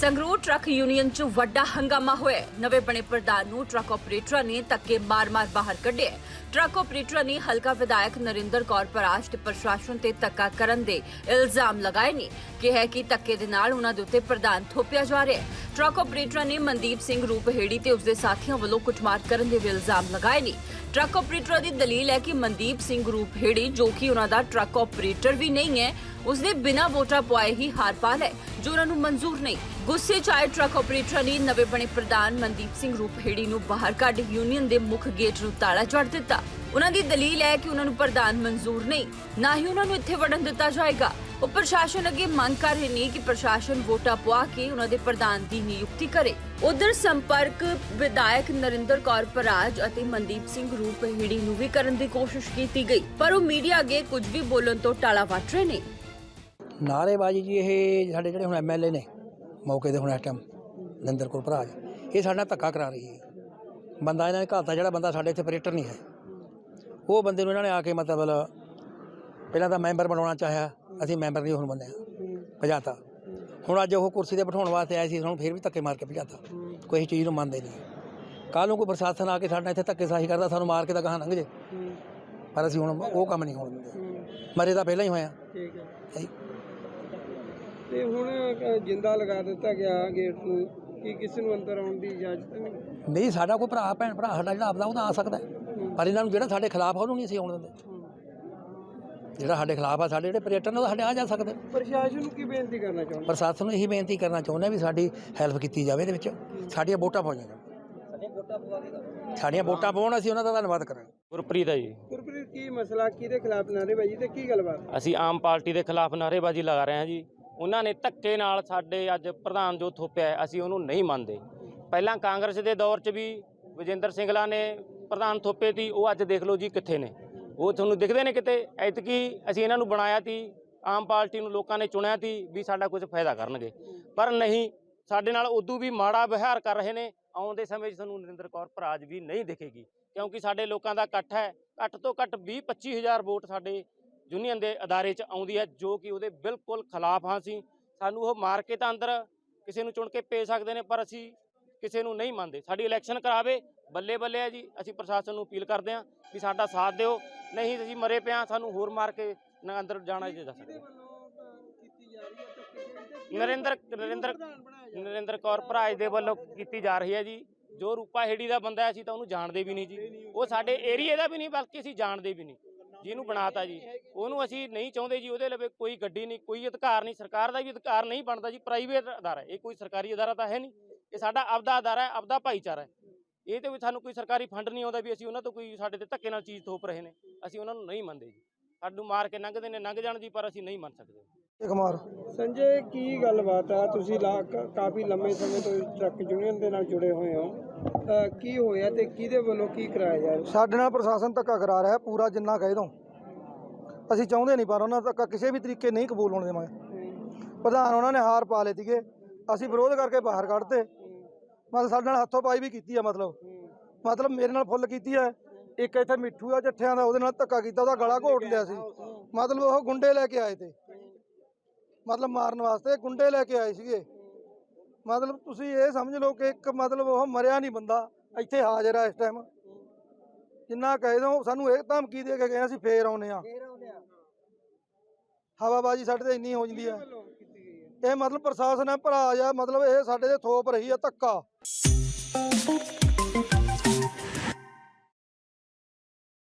Sangrur truck union 'ਚ ਵੱਡਾ ਹੰਗਾਮਾ ਹੋਇਆ ਨਵੇਂ ਬਣੇ ਪ੍ਰਧਾਨ ਨੂੰ ਟਰੱਕ ਆਪਰੇਟਰਾਂ ਨੇ ਧੱਕੇ ਮਾਰ-ਮਾਰ ਬਾਹਰ ਕੱਢਿਆ ਟਰੱਕ ਆਪਰੇਟਰਾਂ ਨੇ ਹਲਕਾ ਵਿਧਾਇਕ ਨਰਿੰਦਰ ਕੌਰ ਪਰਾਸ਼ ਤੇ ਪ੍ਰਸ਼ਾਸਨ ਤੇ ਧੱਕਾ ਕਰਨ ਦੇ ਇਲਜ਼ਾਮ ਲਗਾਏ ਨੇ। ਕਿਹਾ ਕਿ ਧੱਕੇ ਦੇ ਨਾਲ ਉਹਨਾਂ ਦੇ ਉੱਤੇ ਪ੍ਰਧਾਨ ਥੋਪਿਆ ਜਾ ਰਿਹਾ ਹੈ। ਟਰੱਕ ਆਪਰੇਟਰਾਂ ਨੇ ਮਨਦੀਪ ਸਿੰਘ ਰੂਪਹੇੜੀ ਤੇ ਉਸਦੇ ਸਾਥੀਆਂ ਵੱਲੋਂ ਕੁੱਟਮਾਰ ਕਰਨ ਦੇ ਵੀ ਇਲਜ਼ਾਮ ਲਗਾਏ ਨੇ। ਟਰੱਕ ਆਪਰੇਟਰਾਂ ਦੀ ਦਲੀਲ ਹੈ ਕਿ ਮਨਦੀਪ ਸਿੰਘ ਰੂਪਹੇੜੀ ਜੋ ਕਿ ਉਹਨਾਂ ਦਾ ਟਰੱਕ ਆਪਰੇਟਰ ਵੀ ਨਹੀਂ ਹੈ ਉਸਨੇ ਬਿਨਾਂ ਵੋਟਾਂ ਪਵਾਏ ਹੀ ਹਾਰ ਪਾ ਲਿਆ ਜੋ ਉਹਨਾਂ ਨੂੰ ਮਨਜ਼ੂਰ ਨਹੀਂ। ਗੁੱਸੇ 'ਚ ਆਏ ਟਰੱਕ ਆਪਰੇਟਰਾਂ ਨੇ ਨਵੇਂ ਬਣੇ ਪ੍ਰਧਾਨ ਮਨਦੀਪ ਸਿੰਘ ਰੂਪਹੇੜੀ ਨੂੰ ਬਾਹਰ ਕੱਢ ਯੂਨੀਅਨ ਦੇ ਮੁੱਖ ਗੇਟ ਨੂੰ ਤਾਲਾ ਜੜ ਦਿੱਤਾ। ਉਹਨਾਂ ਦੀ ਦਲੀਲ ਹੈ ਕਿ ਉਹਨਾਂ ਨੂੰ ਪ੍ਰਧਾਨ ਮਨਜ਼ੂਰ ਨਹੀਂ, ਨਾ ਹੀ ਉਹਨਾਂ ਨੂੰ ਇੱਥੇ ਵੜਨ ਦਿੱਤਾ ਜਾਏਗਾ। ਉਹ ਪ੍ਰਸ਼ਾਸਨ ਅੱਗੇ ਮੰਗ ਕਰ ਰਹੇ ਨੇ ਕਿ ਪ੍ਰਸ਼ਾਸਨ ਵੋਟਾਂ ਪਵਾ ਕੇ ਉਹਨਾਂ ਦੇ ਪ੍ਰਧਾਨ ਦੀ ਨਿਯੁਕਤੀ ਕਰੇ। ਉਧਰ ਸੰਪਰਕ ਵਿਧਾਇਕ ਨਰਿੰਦਰ ਕੌਰ ਪਰਾਜ ਅਤੇ ਮਨਦੀਪ ਸਿੰਘ ਰੂਪਹੇੜੀ ਨੂੰ ਵੀ ਕਰਨ ਦੀ ਕੋਸ਼ਿਸ਼ ਕੀਤੀ ਗਈ, ਪਰ ਉਹ ਮੀਡੀਆ ਅੱਗੇ ਕੁਝ ਵੀ ਬੋਲਣ ਤੋਂ ਟਾਲਾ ਵੱਟ ਰਹੇ ਨੇ। ਨਾਅਰੇਬਾਜ਼ੀ ਜੀ, ਇਹ ਸਾਡੇ ਜਿਹੜੇ ਹੁਣ ਐਮਐਲਏ ਨੇ, ਮੌਕੇ ਤੇ ਹੁਣ ਇਸ ਟਾਈਮ ਨਿੰਦਰ ਕੌਰ ਭਰਾਜ ਇਹ ਸਾਡਾ ਧੱਕਾ ਕਰਾ ਰਹੀ ਹੈ। ਬੰਦਾ ਇਹਨਾਂ ਨੇ ਘਾਲਤਾ ਜਿਹੜਾ ਬੰਦਾ ਸਾਡੇ ਇੱਥੇ ਆਪਰੇਟਰ ਨਹੀਂ ਹੈ। ਉਹ ਬੰਦੇ ਨੂੰ ਇਹਨਾਂ ਨੇ ਆ ਕੇ ਮਤਲਬ ਪਹਿਲਾਂ ਤਾਂ ਮੈਂਬਰ ਬਣਾਉਣਾ ਚਾਹਿਆ ਅਸੀਂ ਮੈਂਬਰ ਨਹੀਂ ਹੁਣ ਬਣਿਆ ਭਜਾਤਾ। ਹੁਣ ਅੱਜ ਉਹ ਕੁਰਸੀ ਤੇ ਬਿਠਾਉਣ ਵਾਸਤੇ ਆਏ ਸੀ ਹੁਣ ਫਿਰ ਵੀ ਧੱਕੇ ਮਾਰ ਕੇ ਭਜਾਤਾ। ਕੋਈ ਚੀਜ਼ ਨੂੰ ਮੰਨਦੇ ਨਹੀਂ। ਕੱਲ੍ਹ ਨੂੰ ਕੋਈ ਪ੍ਰਸ਼ਾਸਨ ਆ ਕੇ ਸਾਡੇ ਨਾਲ ਇੱਥੇ ਧੱਕੇ ਸਾਹੀ ਕਰਦਾ ਸਾਨੂੰ ਮਾਰ ਕੇ ਤਾਂ ਗਾਹਾਂ ਲੰਘ ਜੇ। ਪਰ ਅਸੀਂ ਹੁਣ ਉਹ ਕੰਮ ਨਹੀਂ ਹੋਣ ਦਿੰਦੇ। ਮਰੇ ਤਾਂ ਪਹਿਲਾਂ ਹੀ ਹੋਇਆ ਠੀਕ ਹੈ। ਤੇ ਹੁਣ ਜਿੰਦਾ ਲਗਾ ਦਿੱਤਾ ਗਿਆ ਗੇਟ ਨੂੰ ਕੀ ਕਿਸੇ ਨੂੰ ਅੰਦਰ ਆਉਣ ਦੀ ਇਜਾਜ਼ਤ ਨਹੀਂ? ਨਹੀਂ ਸਾਡਾ ਕੋਈ ਭਰਾ ਭੈਣ ਭਰਾ ਸਾਡਾ ਜਿਹੜਾ ਆਪਦਾ ਉਹਦਾ ਆ ਸਕਦਾ। ਪਰ ਇਹਨਾਂ ਨੂੰ ਜਿਹੜਾ ਸਾਡੇ ਖਿਲਾਫ ਉਹਨੂੰ ਨਹੀਂ ਅਸੀਂ ਆਉਣ ਦਿੰਦੇ। ਜਿਹੜਾ ਸਾਡੇ ਖਿਲਾਫ ਆ ਸਾਡੇ ਜਿਹੜੇ ਪਰੇਟਰ ਨੇ ਉਹ ਸਾਡੇ ਆ ਜਾ ਸਕਦੇ। ਪ੍ਰਸ਼ਾਸਨ ਨੂੰ ਕੀ ਬੇਨਤੀ ਕਰਨਾ ਚਾਹੁੰਦੇ? ਪ੍ਰਸ਼ਾਸਨ ਨੂੰ ਇਹੀ ਬੇਨਤੀ ਕਰਨਾ ਚਾਹੁੰਦੇ ਹਾਂ ਵੀ ਸਾਡੀ ਹੈਲਪ ਕੀਤੀ ਜਾਵੇ ਇਹਦੇ ਵਿੱਚ। ਸਾਡੀਆਂ ਵੋਟਾਂ ਪਾਉਣੀਆਂ ਜਾਣ। ਸਾਡੀਆਂ ਵੋਟਾਂ ਪਾਉਣ ਅਸੀਂ ਉਹਨਾਂ ਦਾ ਧੰਨਵਾਦ ਕਰਾਂਗੇ। ਗੁਰਪ੍ਰੀਤ ਹੈ ਜੀ। ਗੁਰਪ੍ਰੀਤ ਕੀ ਮਸਲਾ ਕਿਹਦੇ ਖਿਲਾਫ ਨਾਅਰੇਬਾਜ਼ੀ ਤੇ ਕੀ ਗੱਲਬਾਤ? ਅਸੀਂ ਆਮ ਪਾਰਟੀ ਦੇ ਖਿਲਾਫ ਨਾਅਰੇਬਾਜ਼ੀ ਲਗਾ ਰਹੇ ਹਾਂ ਜੀ। ਉਹਨਾਂ ਨੇ ਧੱਕੇ ਨਾਲ ਸਾਡੇ ਅੱਜ ਪ੍ਰਧਾਨ ਜੋ ਥੋਪਿਆ ਅਸੀਂ ਉਹਨੂੰ ਨਹੀਂ ਮੰਨਦੇ। ਪਹਿਲਾਂ ਕਾਂਗਰਸ ਦੇ ਦੌਰ 'ਚ ਵੀ ਵਿਜੇਂਦਰ ਸਿੰਗਲਾ ਨੇ ਪ੍ਰਧਾਨ ਥੋਪੇ ਤੀ ਉਹ ਅੱਜ ਦੇਖ ਲਓ ਜੀ ਕਿੱਥੇ ਨੇ। ਉਹ ਤੁਹਾਨੂੰ ਦਿਖਦੇ ਨੇ ਕਿਤੇ, ਐਤਕੀ ਅਸੀਂ ਇਹਨਾਂ ਨੂੰ ਬਣਾਇਆ ਤੀ, ਆਮ ਪਾਰਟੀ ਨੂੰ ਲੋਕਾਂ ਨੇ ਚੁਣਿਆ ਤੀ ਵੀ ਸਾਡਾ ਕੁਝ ਫਾਇਦਾ ਕਰਨਗੇ। ਪਰ ਨਹੀਂ, ਸਾਡੇ ਨਾਲ ਉਦੋਂ ਵੀ ਮਾੜਾ ਵਿਹਾਰ ਕਰ ਰਹੇ ਨੇ, ਆਉਂਦੇ ਸਮੇਂ 'ਚ ਤੁਹਾਨੂੰ ਨਰਿੰਦਰ ਕੌਰ ਭਰਾਜ ਵੀ ਨਹੀਂ ਦਿਖੇਗੀ। ਕਿਉਂਕਿ ਸਾਡੇ ਲੋਕਾਂ ਦਾ ਇਕੱਠ ਹੈ, ਘੱਟ ਤੋਂ ਘੱਟ 20 25000 ਵੋਟ ਸਾਡੇ ਯੂਨੀਅਨ ਦੇ ਅਦਾਰੇ 'ਚ ਆਉਂਦੀ ਹੈ, ਜੋ ਕਿ ਉਹਦੇ ਬਿਲਕੁਲ ਖਿਲਾਫ ਹਾਂ ਸੀ ਸਾਨੂੰ ਉਹ ਮਾਰ ਕੇ ਤਾਂ ਅੰਦਰ ਕਿਸੇ ਨੂੰ ਚੁਣ ਕੇ ਭੇਜ ਸਕਦੇ ਨੇ, ਪਰ ਅਸੀਂ ਕਿਸੇ ਨੂੰ ਨਹੀਂ ਮੰਨਦੇ। ਸਾਡੀ ਇਲੈਕਸ਼ਨ ਕਰਾਵੇ ਬੱਲੇ ਬੱਲੇ ਹੈ ਜੀ, ਅਸੀਂ ਪ੍ਰਸ਼ਾਸਨ ਨੂੰ ਅਪੀਲ ਕਰਦੇ ਹਾਂ ਵੀ ਸਾਡਾ ਸਾਥ ਦਿਓ। ਨਹੀਂ ਅਸੀਂ ਮਰੇ ਪਿਆ ਸਾਨੂੰ ਹੋਰ ਮਾਰ ਕੇ ਨਾ ਅੰਦਰ ਜਾਣਾ ਜੀ ਜਾ ਸਕਦੇ। ਨਰਿੰਦਰ ਨਰਿੰਦਰ ਨਰਿੰਦਰ ਕੌਰ ਭਰਾਜ ਦੇ ਵੱਲੋਂ ਕੀਤੀ ਜਾ ਰਹੀ ਹੈ ਜੀ। ਜੋ ਰੂਪਾ ਹੇੜੀ ਦਾ ਬੰਦਾ ਹੈ, ਅਸੀਂ ਤਾਂ ਉਹਨੂੰ ਜਾਣਦੇ ਵੀ ਨਹੀਂ ਜੀ। ਉਹ ਸਾਡੇ ਏਰੀਏ ਦਾ ਵੀ ਨਹੀਂ ਬਲਕਿ ਅਸੀਂ ਜਾਣਦੇ ਵੀ ਨਹੀਂ। ਜਿਹਨੂੰ ਬਣਾਤਾ ਜੀ। ਉਹਨੂੰ ਅਸੀਂ ਨਹੀਂ ਚਾਹੁੰਦੇ ਜੀ ਉਹਦੇ ਲਵੇ ਕੋਈ ਗੱਡੀ ਨਹੀਂ ਕੋਈ ਅਧਿਕਾਰ ਨਹੀਂ ਸਰਕਾਰ ਦਾ ਵੀ ਅਧਿਕਾਰ ਨਹੀਂ ਬਣਦਾ ਜੀ ਪ੍ਰਾਈਵੇਟ ਅਦਾਰਾ ਇਹ ਕੋਈ ਸਰਕਾਰੀ ਅਦਾਰਾ ਤਾਂ ਹੈ ਨਹੀਂ। ਇਹ ਸਾਡਾ ਆਪਦਾ ਅਦਾਰਾ ਹੈ ਆਪਦਾ ਭਾਈਚਾਰਾ ਹੈ। ਇਹ ਤੇ ਵੀ ਸਾਨੂੰ ਕੋਈ ਸਰਕਾਰੀ ਫੰਡ ਨਹੀਂ ਆਉਂਦਾ ਵੀ ਅਸੀਂ ਉਹਨਾਂ ਤੋਂ ਕੋਈ ਸਾਡੇ ਤੇ ਧੱਕੇ ਨਾਲ ਚੀਜ਼ ਥੋਪ ਰਹੇ ਨੇ। ਅਸੀਂ ਉਹਨਾਂ ਨੂੰ ਨਹੀਂ ਮੰਨਦੇ ਜੀ। ਸਾਨੂੰ ਮਾਰ ਕੇ ਲੰਘਦੇ ਨੇ ਲੰਘ ਜਾਣ ਜੀ ਪਰ ਅਸੀਂ ਨਹੀਂ ਮੰਨ ਸਕਦੇ। ਕੁਮਾਰ ਸੰਜੇ ਕੀ ਗੱਲਬਾਤ ਆ? ਤੁਸੀਂ ਕਾਫੀ ਲੰਮੇ ਸਮੇਂ ਤੋਂ ਟਰੱਕ ਯੂਨੀਅਨ ਦੇ ਨਾਲ ਜੁੜੇ ਹੋਏ ਹੋ। ਅ, ਕੀ ਹੋਇਆ ਤੇ ਕਿਹਦੇ ਵੱਲੋਂ ਕੀ ਕਰਾਇਆ ਜਾ ਰਿਹਾ? ਸਾਡੇ ਨਾਲ ਪ੍ਰਸ਼ਾਸਨ ਧੱਕਾ ਕਰਾ ਰਿਹਾ ਹੈ, ਪੂਰਾ ਜਿੰਨਾ ਕਹਿ ਦੋ ਅਸੀਂ ਚਾਹੁੰਦੇ ਨਹੀਂ ਪਰ ਉਹਨਾਂ ਦਾ ਧੱਕਾ ਕਿਸੇ ਵੀ ਤਰੀਕੇ ਨਹੀਂ ਕਬੂਲ ਹੋਣ ਦੇਵਾਂਗੇ। ਪ੍ਰਧਾਨ ਉਹਨਾਂ ਨੇ ਹਾਰ ਪਾ ਲਈ ਸੀਗੇ। ਅਸੀਂ ਵਿਰੋਧ ਕਰਕੇ ਬਾਹਰ ਕੱਢਤੇ। ਮਤਲਬ ਸਾਡੇ ਨਾਲ ਹੱਥੋਂ ਪਾਈ ਵੀ ਕੀਤੀ ਆ ਮਤਲਬ। ਮਤਲਬ ਮੇਰੇ ਨਾਲ ਫੁੱਲ ਕੀਤੀ ਹੈ ਇੱਕ ਇੱਥੇ ਮਿੱਠੂ ਆ ਜੱਠਿਆਂ ਦਾ ਉਹਦੇ ਨਾਲ ਧੱਕਾ ਕੀਤਾ ਉਹਦਾ ਗਲਾ ਘੋਟ ਲਿਆ ਸੀ। ਮਤਲਬ ਉਹ ਗੁੰਡੇ ਲੈ ਕੇ ਆਏ ਤੇ। ਮਤਲਬ ਮਾਰਨ ਵਾਸਤੇ ਗੁੰਡੇ ਲੈ ਕੇ ਆਏ ਸੀਗੇ। ਮਤਲਬ ਤੁਸੀਂ ਇਹ ਸਮਝ ਲਓ ਕਿ ਇੱਕ ਮਤਲਬ ਉਹ ਮਰਿਆ ਨਹੀਂ ਬੰਦਾ ਇੱਥੇ ਹਾਜ਼ਰ ਆ ਇਸ ਟਾਈਮ ਜਿੰਨਾ ਕਹਿ ਦੋ ਸਾਨੂੰ ਇਹ ਧਮਕੀ ਦੇ ਕੇ ਗਏ ਅਸੀਂ ਫੇਰ ਆਉਨੇ ਆ ਹਵਾਬਾਜੀ ਸਾਡੇ ਤੇ ਇੰਨੀ ਹੋ ਜਾਂਦੀ ਹੈ ਇਹ ਮਤਲਬ ਪ੍ਰਸ਼ਾਸਨ ਹੈ ਭਰਾ ਆ ਮਤਲਬ ਇਹ ਸਾਡੇ ਤੇ ਥੋਪ ਰਹੀ ਹੈ ਧੱਕਾ।